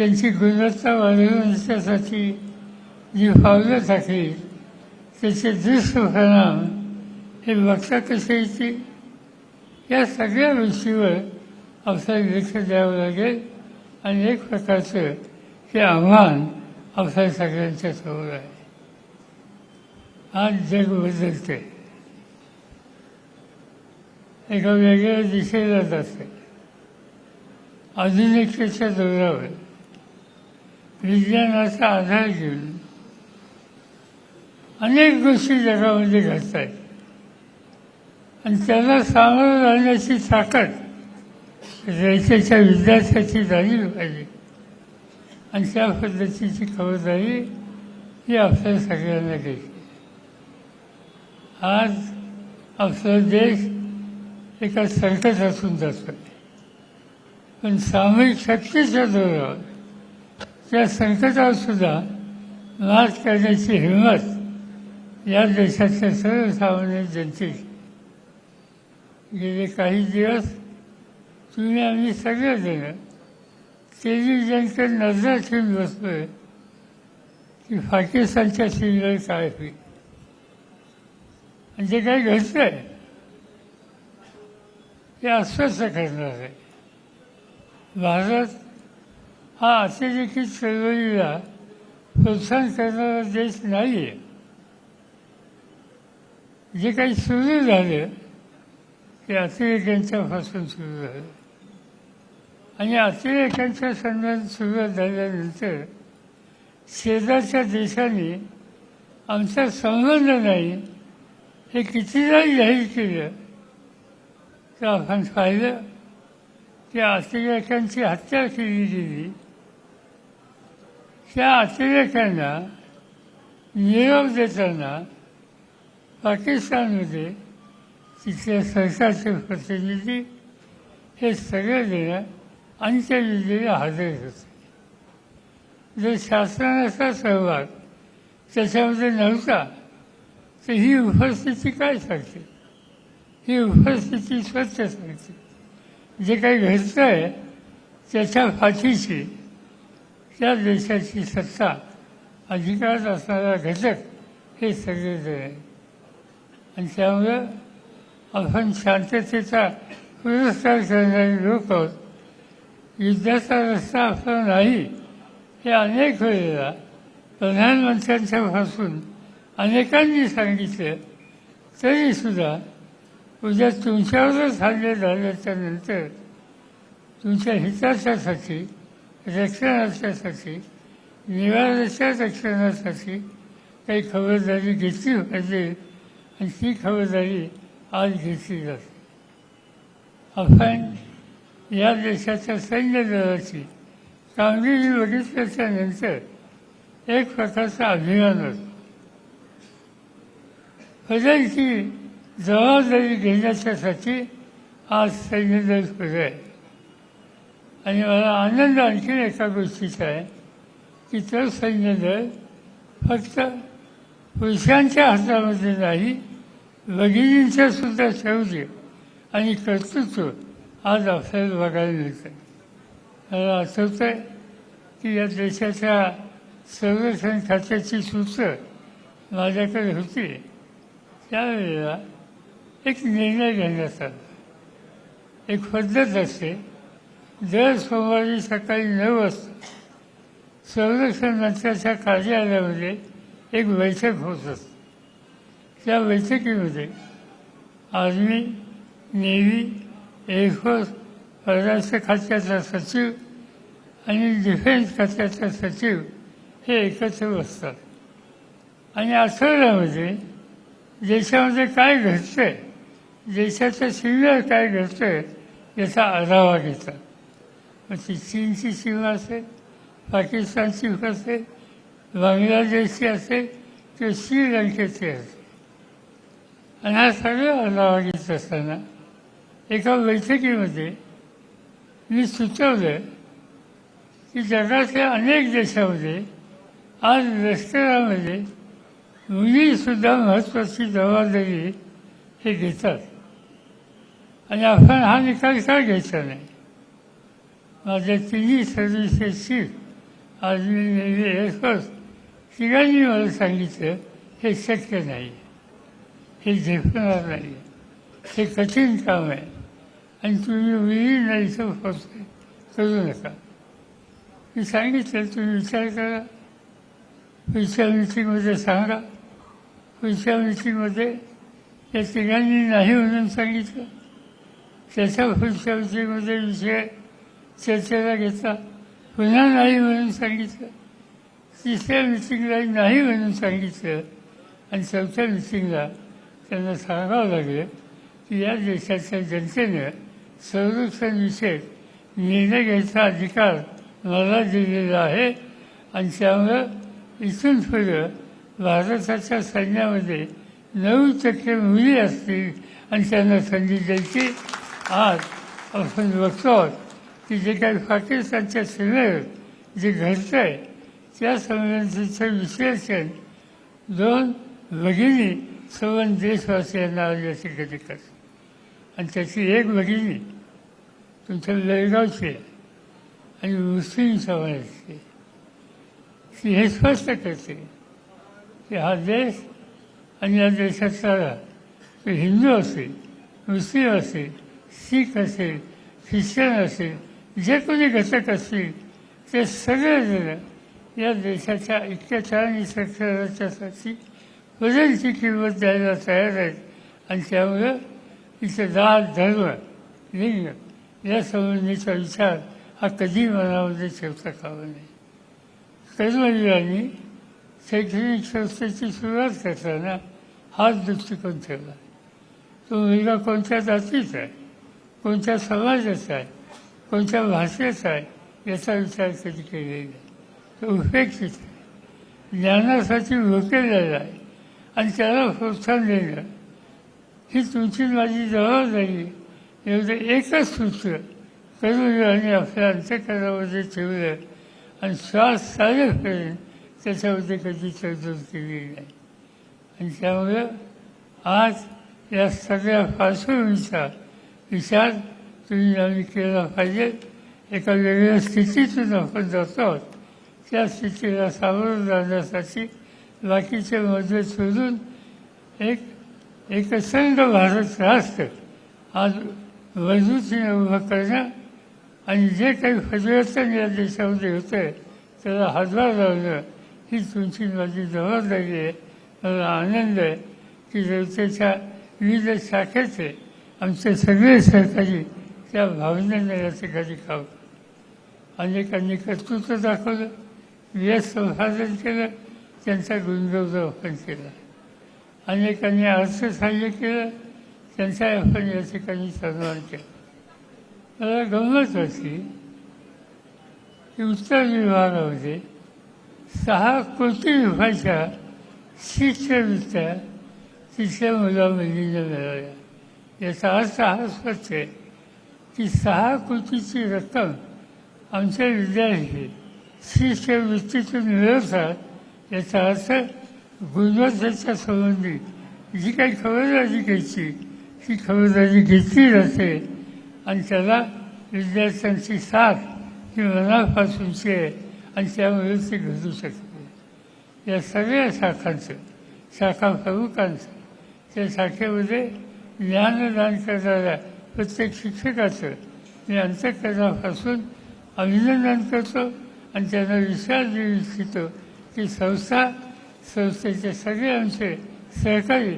त्यांची गुणवत्ता वाढवण्यासाठी जी फावलं टाकली त्याचे दुष्परिणाम हे लक्षात कसे येतील या सगळ्या गोष्टीवर आपल्याला लक्ष द्यावं लागेल. आणि एक प्रकारचं हे आव्हान आपल्या सगळ्यांच्या समोर आहे. आज जग बदलते. एका वेगळ्या दिशेला जाते. आधुनिकतेच्या दौरावर विज्ञानाचा आधार घेऊन अनेक गोष्टी जगामध्ये घडत आहेत आणि त्याला सामोरं जाण्याची ताकद देशाच्या विद्यार्थ्याची झाली पाहिजे. आणि त्या पद्धतीची खबरदारी ही आपल्या सगळ्यांना घ्यायची. आज आपला देश एका संकटातून जातो पण सामूहिक शक्तीच्या जोरावर त्या संकटावर सुद्धा मात करण्याची हिंमत या देशाच्या सर्वसामान्य जनतेची. गेले काही दिवस तुम्ही आम्ही सगळेजण टेलिव्हिजनकडे नजर ठेवून बसलोय की पाकिस्तानच्या सीमेवर काय होईल. आणि जे काही घडतंय ते अस्वस्थ करणार आहे. भारत हा अतिरेकी चळवळीला प्रोत्साहन करणारा देश नाही. आहे जे काही सुरू झालं ते अतिरेक्यांच्यापासून सुरू झालं. आणि अतिरेक्यांच्या संदर्भात सुरुवात झाल्यानंतर शेजारच्या देशांनी आमचा संबंध नाही हे कितीदा जाहीर केलं. तर आपण पाहिलं की अतिरेक्यांची हत्या केली गेली. त्या अतिरेक्यांना निरोप देताना पाकिस्तानमध्ये तिथल्या सरकारचे प्रतिनिधी हे सगळेजण अंत्यविधीला हजर होते. जर शासनाचा सहभाग त्याच्यामध्ये नव्हता तर ही उपस्थिती काय सांगते? ही उपस्थिती स्वच्छ सांगते. जे काही घडतं आहे त्याच्या पाठीशी त्या देशाची सत्ता अधिकारात असणारा घटक हे सगळेजण आहे आणि त्यामुळं आपण शांततेचा पुरस्कार करणारे लोक आहोत युद्धाचा रस्ता आपला नाही हे अनेक वेळेला प्रधानमंत्र्यांच्यापासून अनेकांनी सांगितलं. तरीसुद्धा उद्या तुमच्यावरच हल्ले झाल्याच्यानंतर तुमच्या हिताच्यासाठी रक्षणाच्यासाठी निवाराच्या रक्षणासाठी काही खबरदारी घेतली पाहिजे आणि ती खबरदारी आज घेतली जाते. आपण या देशाच्या सैन्य दलाची कामगिरी बघितल्याच्या नंतर एक प्रकारचा अभिमान होतो बदलची जबाबदारी घेण्याच्यासाठी आज सैन्य दल पुढे आहे. आणि मला आनंद आणखी एका गोष्टीचा आहे की तो सैन्य दल फक्त पुरुषांच्या हातामध्ये नाही भगिनींच्या सुद्धा शौर्य आणि कर्तृत्व आज आपल्याला बघायला मिळतं. मला आठवतं आहे की या देशाच्या संरक्षण खात्याची सूत्र माझ्याकडे होती. त्यावेळेला एक निर्णय घेण्यात आला. एक पद्धत असते दर सोमवारी सकाळी नऊ वाजता संरक्षण मंत्र्याच्या कार्यालयामध्ये एक बैठक होत असते. त्या बैठकीमध्ये आर्मी नेव्ही एअरफोर्स परराष्ट्र खात्याचा सचिव आणि डिफेन्स खात्याचा सचिव हे एकत्र बसतात. आणि आठवड्यामध्ये देशामध्ये काय घडतंय देशाचं सीमेवर काय घडतंय याचा आढावा घेतात. ती चीनची सीमा असेल पाकिस्तानची असेल बांगलादेशची असेल किंवा श्रीलंकेची असेल आणि हा सगळं आढावा असताना एका बैठकीमध्ये मी सुचवलं की जगातल्या अनेक देशामध्ये आज लष्करामध्ये मुलीसुद्धा महत्त्वाची जबाबदारी हे घेतात आणि आपण हा निकाल का घ्यायचा नाही माझ्या तिन्ही सर्व्हिसेसची आज मी नेव्ही एअरफोर्स तिघांनी मला सांगितलं हे शक्य नाही हे झेपणार नाही हे कठीण काम आहे आणि तुम्ही विहीन नाही फोर्स करू नका मी सांगितलं तुम्ही विचार करा पुढच्या मिटिंगमध्ये सांगा पुढच्या मिटिंगमध्ये या तिघांनी नाही म्हणून सांगितलं. त्याच्या पुढच्या मिटिंगमध्ये विषय चर्चेला घेतला पुन्हा नाही म्हणून सांगितलं. तिसऱ्या मिटिंगला नाही म्हणून सांगितलं. आणि चौथ्या मिटिंगला त्यांना सांगावं लागलं की या देशाच्या जनतेनं संरक्षणविषयक निर्णय घ्यायचा अधिकार मला दिलेला आहे. आणि त्यामुळं इथून पुढं भारताच्या सैन्यामध्ये नऊ टक्के मुली असतील आणि त्यांना संधी द्यायची. आज आपण बघतो आहोत. की जे काही पाकिस्तानच्या सीमेवर जे घडतं आहे त्या संवेदनशीचं विश्लेषण दोन भगिनी सवन देशवासियांना आज या ठिकाणी करतात. आणि त्याची एक भगिनी तुमच्या बेळगावची आहे आणि मुस्लिम समाजाची ती हे स्पष्ट करते की हा देश आणि या देशातला तो हिंदू असेल मुस्लिम असेल शीख असेल ख्रिश्चन असेल जे कोणी घटक असतील ते सगळेजण या देशाच्या ऐक्याच्या आणि संरक्षणाच्यासाठी वजनची किंमत द्यायला तयार आहेत. आणि त्यामुळं इथं जात धर्म लिंग यासंबंधीचा विचार हा कधी मनामध्ये ठेवता कामा नये. कर्मवीरांनी शैक्षणिक संस्थेची सुरुवात करताना हाच दृष्टिकोन ठेवला तो मुलगा कोणत्या जातीचा आहे? कोणत्या समाजाचा आहे? कोणत्या भाषेचा आहे याचा विचार कधी केलेला नाही तो उपेक्षित आहे. ज्ञानासाठी भुकेलेला आहे आणि त्याला प्रोत्साहन देणं. ही तुमची माझी जबाबदारी एवढं एकच सूत्र करून आपल्या अंतकरणामध्ये ठेवलं आणि श्वास चालेपर्यंत त्याच्यामध्ये कधी तडजोड केली नाही. आणि त्यामुळं आज या सगळ्या पार्श्वभूमीचा विचार तुम्ही आम्ही केला पाहिजे. एका वेगळ्या स्थितीतून आपण जातो आहोत. त्या स्थितीला सामोरं जाण्यासाठी बाकीचे मध्ये सोडून एक एकसंघ भारत राष्ट्र आज मजबूतीने उभं करणं आणि जे काही परिवर्तन या देशामध्ये होतं आहे त्याला हातभार लावणं ही तुमची माझी जबाबदारी आहे. मला आनंद आहे की जनतेच्या विविध शाखेचे आमचे सगळे सहकारी त्या भावनेने या ठिकाणी काम अनेकांनी कर्तृत्व दाखवलं। व्यस संसाधन केलं त्यांचा गुणगौरवपण केला। अनेकांनी अर्थसहाय्य केलं त्यांचा आपण या ठिकाणी सन्मान केला। मला गंमत होती की उत्तर विभागामध्ये सहा कोटी रुपयाच्या शिष्यवृत्त्या तिथल्या मुला मुलींना मिळाल्या। याचा अर्थ हा स्वच्छ आहे की सहा कोटीची रक्कम आमचे विद्यार्थी शिष्यवृत्तीतून मिळवतात याचा अर्थ गुणवत्तेच्या संबंधी जी काही खबरदारी घ्यायची ती खबरदारी घेतली जाते आणि त्याला विद्यार्थ्यांची साथ ही मनापासूनची आहे आणि त्यामुळे ते घडू शकते. या सगळ्या शाखांचं शाखा प्रमुखांचं त्या शाखेमध्ये ज्ञानदान करणाऱ्या प्रत्येक शिक्षकाचं. मी अंतकरणापासून अभिनंदन करतो आणि त्यांना विश्वास देऊ इच्छितो की संस्था संस्थेचे सगळे आमचे सहकारी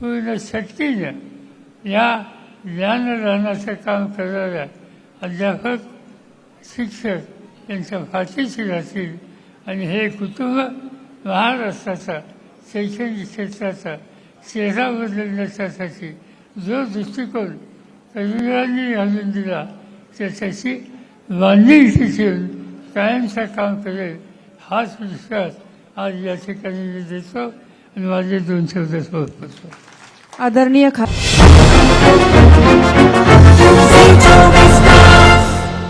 पूर्ण शक्तीनं या ज्ञानदानाचं काम करणाऱ्या अध्यापक शिक्षक यांच्या पाठीशी राहतील. आणि हे कुटुंब महाराष्ट्राचा शैक्षणिक क्षेत्राचा चेहरा बदलण्याच्यासाठी जो दृष्टिकोन कविरांनी घालून दिला त्याच्याशी बांधिलकी ठेवून कायमचं काम करेल हाच विश्वास आज या ठिकाणी मी देतो आणि माझे दोन शब्द समर्पतो आदरणीय खा